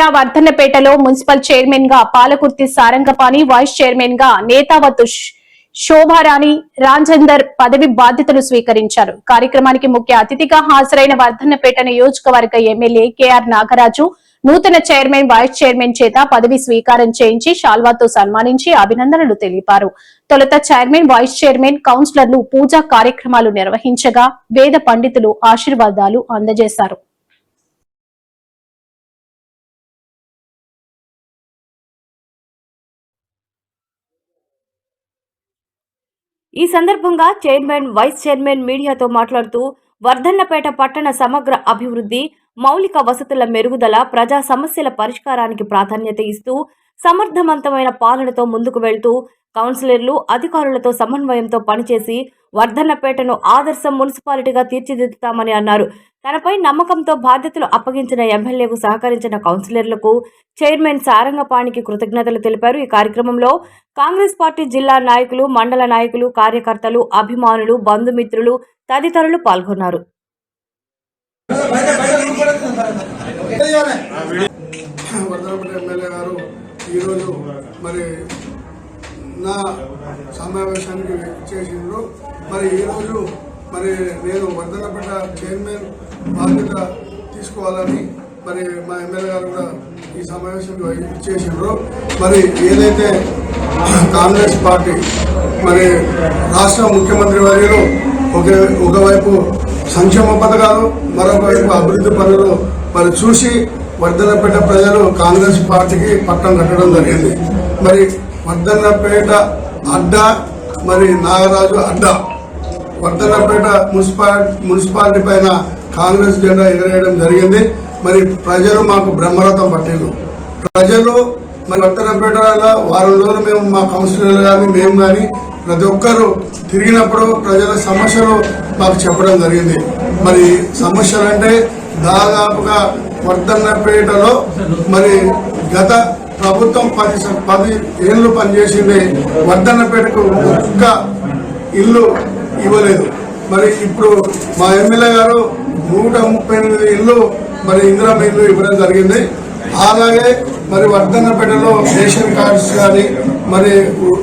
జిల్లా వర్ధన్నపేటలో మున్సిపల్ చైర్మన్గా పాలకుర్తి సారంగపాణి వైస్ చైర్మన్గా నేతావతు శోభారాణి రాజేందర్ పదవి బాధ్యతలు స్వీకరించారు. కార్యక్రమానికి ముఖ్య అతిథిగా హాజరైన వర్ధన్నపేట నియోజకవర్గ ఎమ్మెల్యే కేఆర్ నాగరాజు నూతన చైర్మన్ వైస్ చైర్మన్ చేత పదవి స్వీకారం చేయించి శాల్వాతో సన్మానించి అభినందనలు తెలిపారు. తొలుత చైర్మన్ వైస్ చైర్మన్ కౌన్సిలర్లు పూజా కార్యక్రమాలు నిర్వహించగా వేద పండితులు ఆశీర్వాదాలు అందజేశారు. ఈ సందర్భంగా చైర్మన్ వైస్ చైర్మన్ మీడియాతో మాట్లాడుతూ వర్ధన్నపేట పట్టణ సమగ్ర అభివృద్ధి మౌలిక వసతుల మెరుగుదల ప్రజా సమస్యల పరిష్కారానికి ప్రాధాన్యత ఇస్తూ సమర్థవంతమైన పాలనతో ముందుకు వెళ్తూ కౌన్సిలర్లు అధికారులతో సమన్వయంతో పనిచేసి వర్ధన్నపేటను ఆదర్శ మున్సిపాలిటీగా తీర్చిదిద్దుతామని అన్నారు. తనపై నమ్మకంతో బాధ్యతలు అప్పగించిన ఎమ్మెల్యేకు సహకరించిన కౌన్సిలర్లకు చైర్మన్ సారంగపాణికి కృతజ్ఞతలు తెలిపారు. ఈ కార్యక్రమంలో కాంగ్రెస్ పార్టీ జిల్లా నాయకులు మండల నాయకులు కార్యకర్తలు అభిమానులు బంధుమిత్రులు తదితరులు పాల్గొన్నారు. ఎమ్మెల్యే గారు ఈరోజు మరి నా సమావేశానికి చేసిండ్రు. మరి ఈరోజు మరి నేను వర్ధనపేట చైర్మన్ బాధ్యత తీసుకోవాలని మరి మా ఎమ్మెల్యే గారు కూడా ఈ సమావేశంలో ఇచ్చేసిండ్రు మరి ఏదైతే కాంగ్రెస్ పార్టీ మరి రాష్ట్ర ముఖ్యమంత్రి వర్యులు ఒక ఒకవైపు సంక్షేమ పథకాలు మరొకవైపు అభివృద్ధి పనులు మరి చూసి వర్ధనపేట ప్రజలు కాంగ్రెస్ పార్టీకి పట్టం కట్టడం జరిగింది. మరి వర్ధనపేట అడ్డా మరి నాగరాజు అడ్డా. వర్ధనపేట మున్సిపాలిటీ మున్సిపాలిటీ పైన కాంగ్రెస్ జెండా ఎగరేయడం జరిగింది. మరి ప్రజలు మాకు బ్రహ్మరథం పట్టిండు ప్రజలు మరి వర్ధనపేటలో వారం రోజులు మేము మా కౌన్సిలర్ కానీ మేము కానీ ప్రతి ఒక్కరు తిరిగినప్పుడు ప్రజల సమస్యలు మాకు చెప్పడం జరిగింది. మరి సమస్యలు అంటే దాదాపుగా వర్ధన్నపేటలో మరి గత ప్రభుత్వం పది పది ఏళ్ళు పనిచేసింది. వర్ధన్నపేటకు ఒక్క ఇల్లు ఇవ్వలేదు. మరి ఇప్పుడు మా ఎమ్మెల్యే గారు నూట ముప్పై ఎనిమిది ఇల్లు మరి ఇందిరా ఇల్లు ఇవ్వడం జరిగింది. అలాగే మరి వర్ధన్నపేటలో రేషన్ కార్డ్స్ కానీ మరి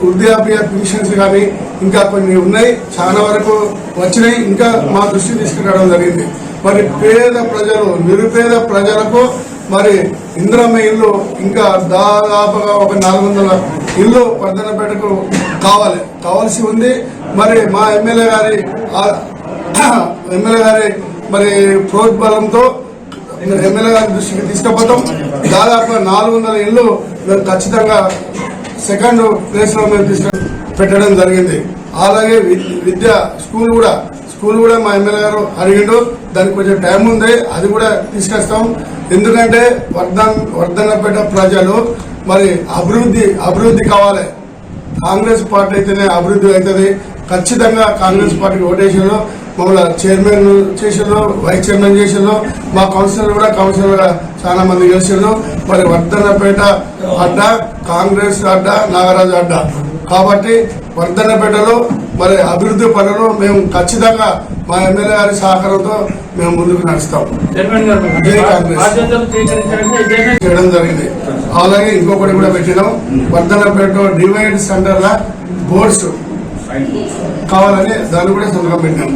వృద్ధాప్య పెన్షన్స్ కానీ ఇంకా కొన్ని ఉన్నాయి. చాలా వరకు వచ్చినాయి. ఇంకా మా దృష్టి తీసుకురావడం జరిగింది. మరి పేద ప్రజలు నిరుపేద ప్రజలకు మరి ఇంద్రమ్మ ఇల్లు ఇంకా దాదాపుగా ఒక నాలుగు వందల ఇల్లు వర్ధనపేటకు కావాలి కావాల్సి ఉంది. మరి మా ఎమ్మెల్యే గారి ఎమ్మెల్యే గారి మరి ప్రోద్బలంతో ఎమ్మెల్యే గారి దృష్టికి తీసుకుపోతాం. దాదాపు నాలుగు వందల ఇల్లు మేము ఖచ్చితంగా సెకండ్ ప్లేస్లో మేము తీసుకు పెట్టడం జరిగింది. అలాగే వి- విద్య స్కూల్ కూడా స్కూల్ కూడా మా ఎమ్మెల్యే గారు అడిగిండు. దానికి కొంచెం టైం ఉంది. అది కూడా తీసుకొస్తాం. ఎందుకంటే వర్ధన్ వర్ధన్నపేట ప్రజలు మరి అభివృద్ధి అభివృద్ధి కావాలి. కాంగ్రెస్ పార్టీ అయితేనే అభివృద్ధి అవుతుంది. ఖచ్చితంగా కాంగ్రెస్ పార్టీకి ఓటేషన్లో మమ్మల్ని చైర్మన్ చేసిండ్రు వైస్ చైర్మన్ చేసిండ్రు. మా కౌన్సిలర్ కూడా కౌన్సిలర్ చాలా మంది గెలిచిండ్రు మరి వర్ధన్నపేట అడ్డ కాంగ్రెస్ అడ్డ నాగరాజు అడ్డ. కాబట్టి వర్ధన్నపేటలో మరి అభివృద్ధి పనులు మేము ఖచ్చితంగా మా ఎమ్మెల్యే గారి సహకారంతో మేము ముందుకు నడుస్తాం. చేయడం జరిగింది. అలాగే ఇంకొకటి కూడా పెట్టినాం. వర్ధనపేట డివైడ్ సెంటర్ లా బోర్డ్స్ కావాలని దాన్ని కూడా సంతకం పెట్టినాం.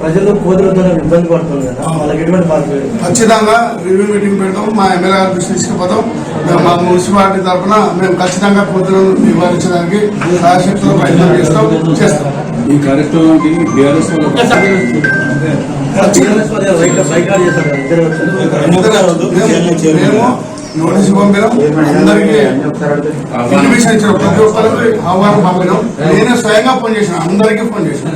ప్రజలు కోతులతో ఇబ్బంది పడుతుంది కదా వాళ్ళకి ఎటువంటి బాధ్యత ఖచ్చితంగా రివ్యూ మీటింగ్ పెడతాం మా ఎమ్మెల్యే గారి దృష్టి తీసుకుపోతాం. మేము మా మున్సిపాలిటీ తరఫున మేము ఖచ్చితంగా కోతులను నివారించడానికి రాజశక్తిలో ప్రయత్నం చేస్తాం చేస్తాం. ఈ కార్యక్రమానికి బీఆర్ఎస్. మేము- నోటీసు పంపినాం. అందరికీ ఇన్విటేషన్ ప్రతి ఒక్కరికి ఆహ్వానం పంపినాం. నేనే స్వయంగా ఫోన్ చేసిన అందరికీ ఫోన్ చేసిన.